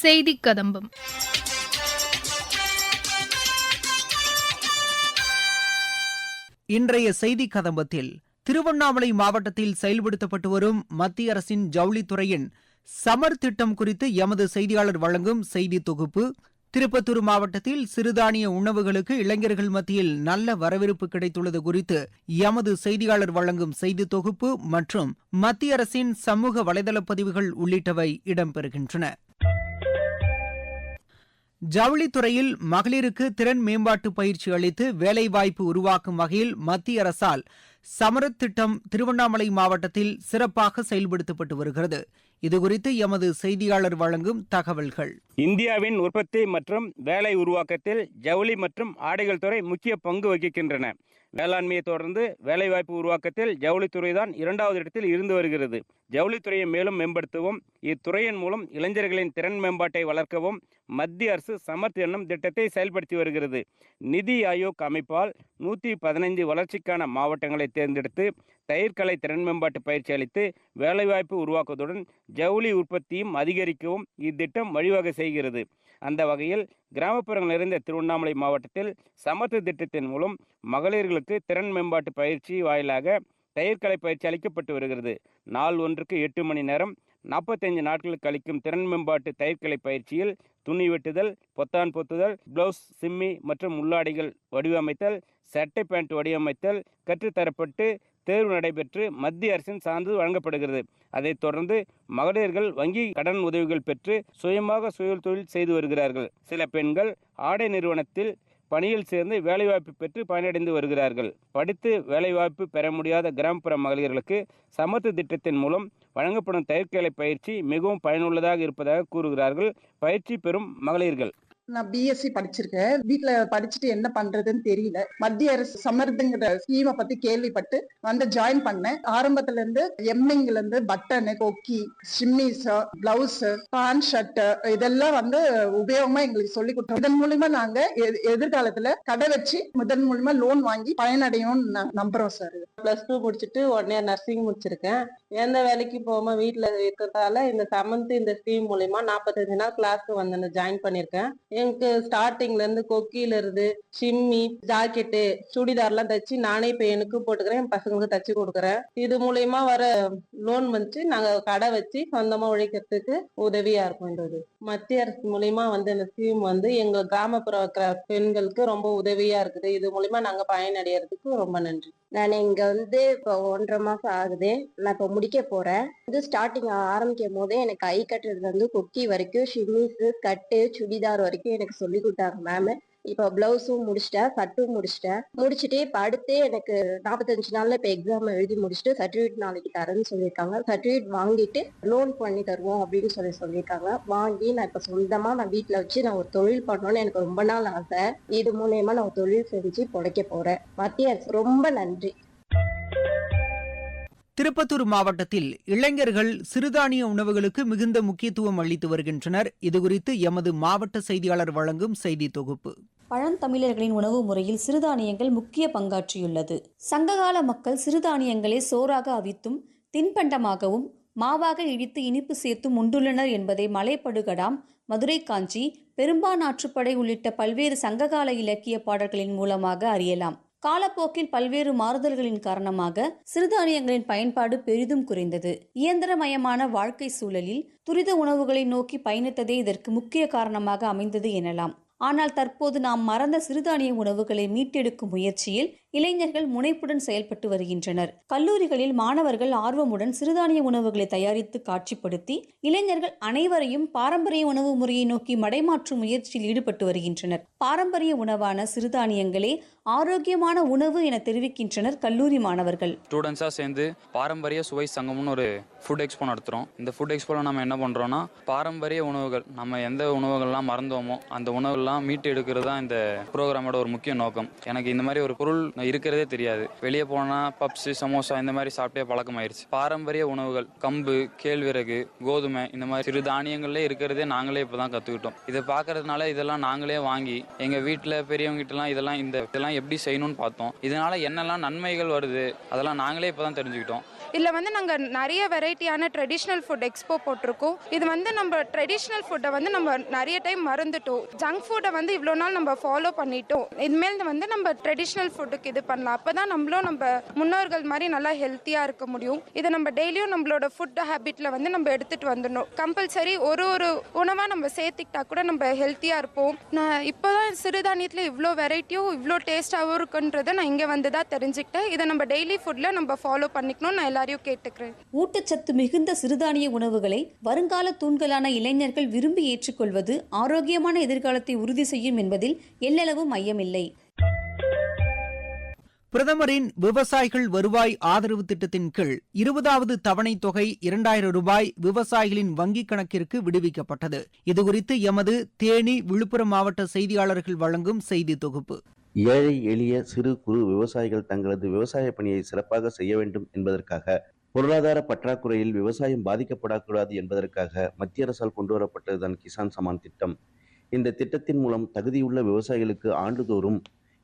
செய்தி கதம்பம் இன்றைய செய்தி கதம்பத்தில் திருவண்ணாமலை மாவட்டத்தில் செயல்படுத்தப்பட்டு வரும் மத்திய அரசின் ஜவுளித்துறையின் சமர் திட்டம் குறித்து எமது செய்தியாளர் வழங்கும் செய்தி தொகுப்பு. திருப்பத்தூர் மாவட்டத்தில் சிறுதானிய உணவுகளுக்கு இளைஞர்கள் மத்தியில் நல்ல வரவேற்பு கிடைத்துள்ளது குறித்து எமது செய்தியாளர் வழங்கும் செய்தி தொகுப்பு மற்றும் மத்திய அரசின் சமூக வலைதள பதிவுகள் உள்ளிட்டவை இடம்பெறுகின்றன. ஜவுளித்துறையில் மகளிருக்கு திறன் மேம்பாட்டு பயிற்சி அளித்து வேலைவாய்ப்பு உருவாக்கும் வகையில் மத்திய அரசால் சமரத் திட்டம் திருவண்ணாமலை மாவட்டத்தில் சிறப்பாக செயல்படுத்தப்பட்டு வருகிறது. இதுகுறித்து எமது செய்தியாளர் வழங்கும் தகவல்கள். இந்தியாவின் உற்பத்தி மற்றும் வேலை உருவாக்கத்தில் ஜவுளி மற்றும் ஆடைகள் துறை முக்கிய பங்கு வகிக்கின்றன. வேளாண்மையை தொடர்ந்து வேலைவாய்ப்பு உருவாக்கத்தில் ஜவுளித்துறை தான் இரண்டாவது இடத்தில் இருந்து வருகிறது. ஜவுளித்துறையை மேலும் மேம்படுத்தவும் இத்துறையின் மூலம் இளைஞர்களின் திறன் மேம்பாட்டை வளர்க்கவும் மத்திய அரசு சமர்த் என்னும் திட்டத்தை செயல்படுத்தி வருகிறது. நிதி ஆயோக் அமைப்பால் நூற்றி பதினைந்து வளர்ச்சிக்கான மாவட்டங்களை தேர்ந்தெடுத்து தயிர்கலை திறன் மேம்பாட்டு பயிற்சி அளித்து வேலைவாய்ப்பு உருவாக்குவதுடன் ஜவுளி உற்பத்தியும் அதிகரிக்கவும் இத்திட்டம் வழிவகை செய்கிறது. அந்த வகையில் கிராமப்புறங்கள் நிறைந்த திருவண்ணாமலை மாவட்டத்தில் சமத்து திட்டத்தின் மூலம் மகளிர்களுக்கு திறன் மேம்பாட்டு பயிற்சி வாயிலாக தயிர்கலை பயிற்சி அளிக்கப்பட்டு வருகிறது. நாள் ஒன்றுக்கு எட்டு மணி நேரம் நாற்பத்தைந்து நாட்களுக்கு அளிக்கும் திறன் மேம்பாட்டு தயிர்கலை பயிற்சியில் துணி வெட்டுதல் பொத்தான் பொத்துதல் பிளவுஸ் சிம்மி மற்றும் உள்ளாடைகள் வடிவமைத்தல் சட்டை பேண்ட் வடிவமைத்தல் கற்றுத்தரப்பட்டு தேர்வு நடைபெற்று மத்திய அரசின் சான்றிதழ் வழங்கப்படுகிறது. அதைத் தொடர்ந்து மகளிர்கள் வங்கி கடன் உதவிகள் பெற்று சுயமாக சுய தொழில் செய்து வருகிறார்கள். சில பெண்கள் ஆடை நிறுவனத்தில் பணியில் சேர்ந்து வேலைவாய்ப்பு பெற்று பயனடைந்து வருகிறார்கள். படித்து வேலைவாய்ப்பு பெற முடியாத கிராமப்புற மகளிர்களுக்கு சமத்து திட்டத்தின் மூலம் வழங்கப்படும் தயிர்க்கலை பயிற்சி மிகவும் பயனுள்ளதாக இருப்பதாக கூறுகிறார்கள். பயிற்சி பெறும் மகளிர்கள். நான் பிஎஸ்சி படிச்சிருக்கேன். வீட்டுல படிச்சுட்டு என்ன பண்றதுன்னு தெரியல. மத்திய அரசு சமர்த்துங்கிற ஸ்கீமை பத்தி கேள்விப்பட்டு வந்து ஜாயின் பண்ணேன். ஆரம்பத்துல இருந்து எம்மிங்ல இருந்து பட்டனு கொக்கி ஷிம்மிஸ் பிளவுஸ் பேண்ட் ஷர்ட் இதெல்லாம் வந்து உபயோகமா எங்களுக்கு சொல்லி கொடுத்தோம். இதன் மூலியமா நாங்க எதிர்காலத்துல கடை வச்சு முதன் மூலியமா லோன் வாங்கி பயனடையும்னு நம்புறோம் சார் பிளஸ் டூ முடிச்சுட்டு உடனே நர்சிங் முடிச்சிருக்கேன். எந்த வேலைக்கு போகாம வீட்டுல இருக்கிறதால இந்த செவன்த் இந்த ஸ்கீம் மூலியமா நாற்பத்தஞ்சு நாள் கிளாஸ்க்கு வந்து ஜாயின் பண்ணிருக்கேன் எனக்கு ஸ்டார்டிங்ல இருந்து கொக்கியில இருந்து ஷிம்மி ஜாக்கெட்டு சுடிதார்லாம் தச்சு நானே இப்ப எனக்கு போட்டுக்கிறேன். என் பசங்களுக்கு தச்சு கொடுக்குறேன். இது மூலயமா வர லோன் வந்து நாங்க கடை வச்சு சொந்தமா உழைக்கிறதுக்கு உதவியா இருக்கும்ன்றது மத்திய அரசு மூலயமா வந்து இந்த ஸ்கீம் வந்து எங்க கிராமப்புற பெண்களுக்கு ரொம்ப உதவியா இருக்குது. இது மூலயமா நாங்க பயனடைகிறதுக்கு ரொம்ப நன்றி. நான் இங்க வந்து இப்போ ஒன்றரை மாசம் ஆகுது. நான் இப்போ முடிக்க போறேன். வந்து ஸ்டார்டிங் ஆரம்பிக்கும் போதே எனக்கு கை கட்டுறது வந்து கொக்கி வரைக்கும் ஷிமிஸ் கட்டு சுடிதார் வரைக்கும் எனக்கு சொல்லி கொடுத்தாங்க மேம் இப்போ பிளவுஸும் முடிச்சிட்டேன் சட்டும் முடிச்சிட்டேன். முடிச்சுட்டு இப்போ எனக்கு நாற்பத்தஞ்சு நாள்ல இப்போ எக்ஸாம் எழுதி முடிச்சுட்டு சர்டிஃபிகேட் நாளைக்கு தரேன்னு சொல்லியிருக்காங்க. சர்டிஃபிகேட் வாங்கிட்டு லோன் பண்ணி தருவோம் அப்படின்னு சொல்லி சொல்லியிருக்காங்க. வாங்கி நான் இப்போ சொந்தமா நான் வீட்டில் வச்சு நான் ஒரு தொழில் பண்ணணும்னு எனக்கு ரொம்ப நாள் ஆசை. இது மூலயமா நான் ஒரு தொழில் செஞ்சு பிழைக்க போறேன். மத்திய அரசு ரொம்ப நன்றி. திருப்பத்தூர் மாவட்டத்தில் இளைஞர்கள் சிறுதானிய உணவுகளுக்கு மிகுந்த முக்கியத்துவம் அளித்து வருகின்றனர். இதுகுறித்து எமது மாவட்ட செய்தியாளர் வழங்கும் செய்தி தொகுப்பு. பழந்தமிழர்களின் உணவு முறையில் சிறுதானியங்கள் முக்கிய பங்காற்றியுள்ளது. சங்ககால மக்கள் சிறுதானியங்களை சோறாக அவித்தும் தின்பண்டமாகவும் மாவாக இழித்து இனிப்பு சேர்த்தும் உண்டுள்ளனர் என்பதை மலைப்படுகடாம் மதுரை காஞ்சி பெரும்பானாற்றுப்படை உள்ளிட்ட பல்வேறு சங்ககால இலக்கிய பாடல்களின் மூலமாக அறியலாம். காலப்போக்கில் பல்வேறு மாறுதல்களின் காரணமாக சிறுதானியங்களின் பயன்பாடு பெரிதும் குறைந்தது. இயந்திரமயமான வாழ்க்கை சூழலில் துரித உணவுகளை நோக்கி பயணித்ததே இதற்கு முக்கிய காரணமாக அமைந்தது எனலாம். ஆனால் தற்போது நாம் மறந்த சிறுதானிய உணவுகளை மீட்டெடுக்கும் முயற்சியில் இளைஞர்கள் முனைப்புடன் செயல்பட்டு வருகின்றனர். கல்லூரிகளில் மாணவர்கள் ஆர்வமுடன் சிறுதானிய உணவுகளை தயாரித்து காட்சிப்படுத்தி இளைஞர்கள் அனைவரையும் பாரம்பரிய உணவு முறையை நோக்கி மடைமாற்றும் முயற்சியில் ஈடுபட்டு வருகின்றனர். பாரம்பரிய உணவான சிறுதானியங்களே ஆரோக்கியமான உணவு என தெரிவிக்கின்றனர் கல்லூரி மாணவர்கள். ஸ்டூடெண்ட்ஸாக சேர்ந்து பாரம்பரிய சுவை சங்கம்னு ஒரு ஃபுட் எக்ஸ்போ நடத்துகிறோம் இந்த ஃபுட் எக்ஸ்போவில் நம்ம என்ன பண்ணுறோன்னா பாரம்பரிய உணவுகள் நம்ம எந்த உணவுகள்லாம் மறந்தோமோ அந்த உணவுகள்லாம் மீட்டு எடுக்கிறது தான் இந்த ப்ரோக்ராமோட ஒரு முக்கிய நோக்கம். எனக்கு இந்த மாதிரி ஒரு பொருள் இருக்கிறதே தெரியாது. வெளியே போனால் பப்ஸு சமோசா இந்த மாதிரி சாப்பிட்டே பழக்கமாயிருச்சு. பாரம்பரிய உணவுகள் கம்பு கேழ்விறகு கோதுமை இந்த மாதிரி சிறு தானியங்கள்லே இருக்கிறதே நாங்களே இப்போ தான் கற்றுக்கிட்டோம் இதை பார்க்கறதுனால இதெல்லாம் நாங்களே வாங்கி எங்கள் வீட்டில் பெரியவங்ககிட்டலாம் இதெல்லாம் இந்த இதெல்லாம் எப்படி செய்யணும்னு பார்த்தோம். இதனால என்னெல்லாம் நன்மைகள் வருது அதெல்லாம் நாங்களே இப்போ தான் தெரிஞ்சுக்கிட்டோம். இதில் வந்து நாங்கள் நிறைய வெரைட்டியான ட்ரெடிஷ்னல் ஃபுட் எக்ஸ்போ போட்டிருக்கோம். இது வந்து நம்ம ட்ரெடிஷ்னல் ஃபுட்டை வந்து நம்ம நிறைய டைம் மறந்துட்டோம். ஜங்க் ஃபுட்டை வந்து இவ்வளோ நாள் நம்ம ஃபாலோ பண்ணிட்டோம். இனிமேல் வந்து நம்ம ட்ரெடிஷ்னல் ஃபுட்டுக்கு இது பண்ணலாம். அப்போ தான் நம்மளும் நம்ம முன்னோர்கள் மாதிரி நல்லா ஹெல்த்தியாக இருக்க முடியும். இதை நம்ம டெய்லியும் நம்மளோட ஃபுட் ஹேபிட்டில் வந்து நம்ம எடுத்துகிட்டு வந்துடணும். கம்பல்சரி ஒரு ஒரு உணவாக நம்ம சேர்த்துக்கிட்டா கூட நம்ம ஹெல்த்தியாக இருப்போம். நான் இப்போ தான் சிறுதானியத்தில் இவ்வளோ வெரைட்டியும் இவ்வளோ டேஸ்ட்டாகவும் இருக்குன்றதை நான் இங்கே வந்து தான் தெரிஞ்சுக்கிட்டேன். இதை நம்ம டெய்லி ஃபுட்டில் நம்ம ஃபாலோ பண்ணிக்கணும் நான் எல்லாரையும் கேட்டுக்கிறேன். ஊட்டச்சத்து மிகுந்த சிறுதானிய உணவுகளை வருங்கால தூண்களான இளைஞர்கள் விரும்பி ஏற்றுக்கொள்வது ஆரோக்கியமான எதிர்காலத்தை உறுதி செய்யும் என்பதில் எல்லளவு மையமில்லை பிரதமரின் விவசாயிகள் வருவாய் ஆதரவு திட்டத்தின் கீழ் இருபதாவது தவணை தொகை இரண்டாயிரம் ரூபாய் விவசாயிகளின் வங்கிக் கணக்கிற்கு விடுவிக்கப்பட்டது. இதுகுறித்து எமது தேனி விழுப்புரம் மாவட்ட செய்தியாளர்கள் வழங்கும் செய்தி தொகுப்பு. ஏழை எளிய சிறு குறு விவசாயிகள் தங்களது விவசாய பணியை சிறப்பாக செய்ய வேண்டும் என்பதற்காக பொருளாதார பற்றாக்குறையில் விவசாயம் பாதிக்கப்படக்கூடாது என்பதற்காக மத்திய அரசால் கொண்டுவரப்பட்டதுதான் கிசான் சமான் திட்டம். இந்த திட்டத்தின் மூலம் தகுதியுள்ள விவசாயிகளுக்கு ஆண்டுதோறும்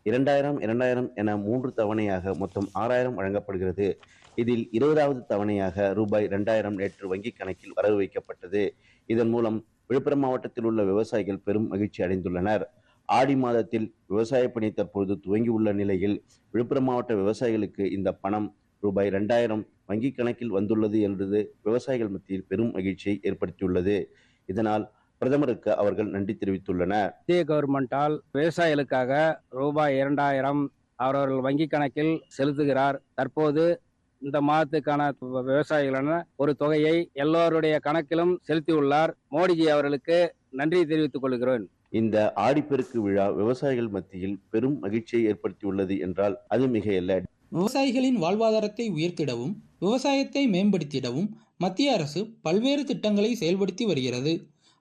இரண்டாயிரம் இரண்டாயிரம் என மூன்று தவணையாக மொத்தம் ஆறாயிரம் வழங்கப்படுகிறது. இதில் இருபதாவது தவணையாக ரூபாய் இரண்டாயிரம் நேற்று வங்கிக் கணக்கில் வரவு வைக்கப்பட்டது. இதன் மூலம் விழுப்புரம் மாவட்டத்தில் உள்ள விவசாயிகள் பெரும் மகிழ்ச்சி அடைந்துள்ளனர். ஆடி மாதத்தில் விவசாய பணி தற்பொழுது துவங்கியுள்ள நிலையில் விழுப்புரம் மாவட்ட விவசாயிகளுக்கு இந்த பணம் ரூபாய் ரெண்டாயிரம் வங்கி கணக்கில் வந்துள்ளது என்பது விவசாயிகள் மத்தியில் பெரும் மகிழ்ச்சியை ஏற்படுத்தியுள்ளது. இதனால் பிரதமருக்கு அவர்கள் நன்றி தெரிவித்துள்ளனர். மத்திய கவர்மெண்டால் விவசாயிகளுக்காக ரூபாய் இரண்டாயிரம் அவரவர்கள் வங்கி கணக்கில் செலுத்துகிறார். தற்போது இந்த மாதத்துக்கான விவசாயிகளான ஒரு தொகையை எல்லோருடைய கணக்கிலும் செலுத்தியுள்ளார். மோடிஜி அவர்களுக்கு நன்றி தெரிவித்துக் கொள்கிறேன். இந்த ஆடிப்பெருக்கு விழா விவசாயிகள் மத்தியில் பெரும் மகிழ்ச்சியை ஏற்படுத்தியுள்ளது என்றால் அது மிகையல்ல. விவசாயிகளின் வாழ்வாதாரத்தை உயர்த்திடவும் விவசாயத்தை மேம்படுத்திடவும் மத்திய அரசு பல்வேறு திட்டங்களை செயல்படுத்தி வருகிறது.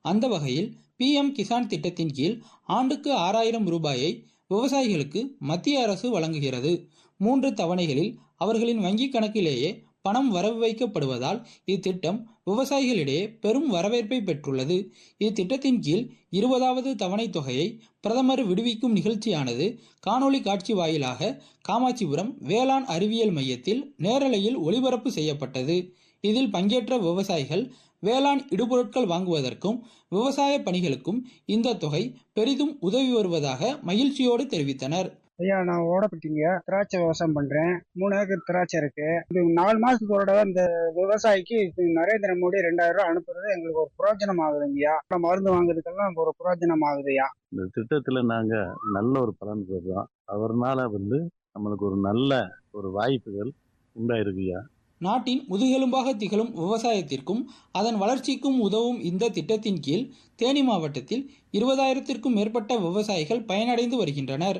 அந்த வகையில் பிஎம் கிசான் திட்டத்தின் கீழ் ஆண்டுக்கு ஆறாயிரம் ரூபாயை விவசாயிகளுக்கு மத்திய அரசு வழங்குகிறது. மூன்று தவணைகளில் அவர்களின் வங்கிக் கணக்கிலேயே பணம் வரவு வைக்கப்படுவதால் இத்திட்டம் விவசாயிகளிடையே பெரும் வரவேற்பை பெற்றுள்ளது. இத்திட்டத்தின் கீழ் இருபதாவது தவணை தொகையை பிரதமர் விடுவிக்கும் நிகழ்ச்சியானது காணொளி காட்சி வாயிலாக காமாட்சிபுரம் வேளாண் அறிவியல் மையத்தில் நேரலையில் ஒளிபரப்பு செய்யப்பட்டது. இதில் பங்கேற்ற விவசாயிகள் வேளாண் இடுபொருட்கள் வாங்குவதற்கும் விவசாய பணிகளுக்கும் இந்த தொகை பெரிதும் உதவி வருவதாக மகிழ்ச்சியோடு தெரிவித்தனர். ஐயா நான் ஓடப்பட்டீங்க. திராட்சை விவசாயம் பண்றேன். மூணு ஏக்கர் திராட்சை இருக்கு. இது நாலு மாசத்துக்கு ஒரு தடவை இந்த விவசாயிக்கு இது நரேந்திர மோடி ரெண்டாயிரம் ரூபாய் அனுப்புறது எங்களுக்கு ஒரு புரோஜனம் ஆகுதுங்கய்யா அப்புறம் மருந்து வாங்குறதுக்கெல்லாம் ஒரு புரோஜனம் ஆகுதுய்யா இந்த திட்டத்துல நாங்க நல்ல ஒரு பலன் பெறுறோம். அவர்னால வந்து நம்மளுக்கு ஒரு நல்ல ஒரு வாய்ப்புகள் உண்டாயிருக்குய்யா நாட்டின் முதுகெலும்பாக திகழும் விவசாயத்திற்கும் அதன் வளர்ச்சிக்கும் உதவும் இந்த திட்டத்தின் கீழ் தேனி மாவட்டத்தில் இருபதாயிரத்திற்கும் மேற்பட்ட விவசாயிகள் பயனடைந்து வருகின்றனர்.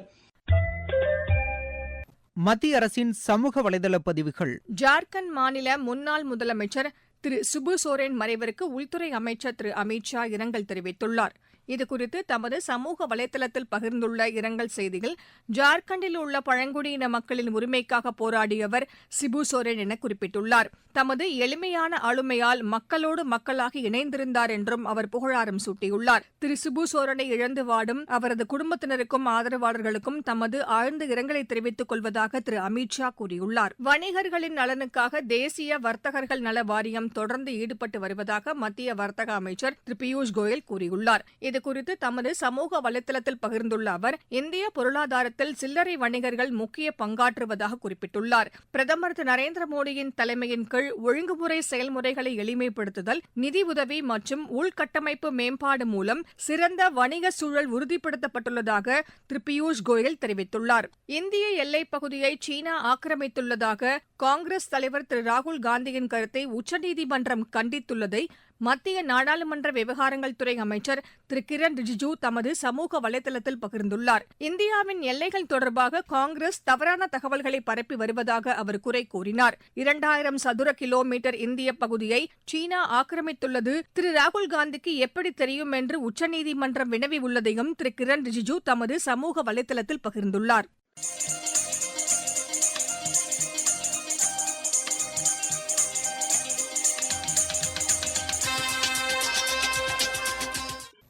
மத்திய அரசின் சமூக வலைதள பதிவுகள். ஜார்க்கண்ட் மாநில முன்னாள் முதலமைச்சர் திரு சுபு சோரேன் மறைவிற்கு உள்துறை அமைச்சர் திரு அமித்ஷா இரங்கல் தெரிவித்துள்ளார். இதுகுறித்து தமது சமூக வலைதளத்தில் பகிர்ந்துள்ள இரங்கல் செய்தியில் ஜார்க்கண்டில் உள்ள பழங்குடியின மக்களின் உரிமைக்காக போராடியவர் சிபு சோரன் என குறிப்பிட்டுள்ளார். தமது எளிமையான ஆளுமையால் மக்களோடு மக்களாக இணைந்திருந்தார் என்றும் அவர் புகழாரம் சூட்டியுள்ளார். திரு சிபு சோரனை இழந்து வாடும் அவரது குடும்பத்தினருக்கும் ஆதரவாளர்களுக்கும் தமது ஆழ்ந்த இரங்கலை தெரிவித்துக் கொள்வதாக திரு அமித்ஷா கூறியுள்ளார். வணிகர்களின் நலனுக்காக தேசிய வர்த்தகர்கள் நல வாரியம் தொடர்ந்து ஈடுபட்டு வருவதாக மத்திய வர்த்தக அமைச்சர் திரு பியூஷ் கோயல் கூறியுள்ளார். இதுகுறித்து தமது சமூக வலைதளத்தில் பகிர்ந்துள்ள அவர் இந்திய பொருளாதாரத்தில் சில்லறை வணிகர்கள் முக்கிய பங்காற்றுவதாக குறிப்பிட்டுள்ளார். பிரதமர் திரு நரேந்திர மோடியின் தலைமையின் கீழ் ஒழுங்குமுறை செயல்முறைகளை எளிமைப்படுத்துதல் நிதி உதவி மற்றும் உள்கட்டமைப்பு மேம்பாடு மூலம் சிறந்த வணிக சூழல் உறுதிப்படுத்தப்பட்டுள்ளதாக திரு பியூஷ் கோயல் தெரிவித்துள்ளார். இந்திய எல்லைப் பகுதியை சீனா ஆக்கிரமித்துள்ளதாக காங்கிரஸ் தலைவர் திரு ராகுல் காந்தியின் கருத்தை உச்சநீதிமன்றம் கண்டித்துள்ளதை மத்திய நாடாளுமன்ற விவகாரங்கள் துறை அமைச்சர் திரு. கிரண் ரிஜிஜூ தமது சமூக வலைதளத்தில் பகிர்ந்துள்ளார். இந்தியாவின் எல்லைகள் தொடர்பாக காங்கிரஸ் தவறான தகவல்களை பரப்பி வருவதாக அவர் குறை கூறினார். இரண்டாயிரம் சதுர கிலோமீட்டர் இந்திய பகுதியை சீனா ஆக்கிரமித்துள்ளது. திரு. ராகுல் காந்திக்கு எப்படி தெரியும் என்று உச்சநீதிமன்றம் வினவி உள்ளதையும் திரு. கிரண் ரிஜிஜூ தமது சமூக வலைதளத்தில் பகிர்ந்துள்ளார்.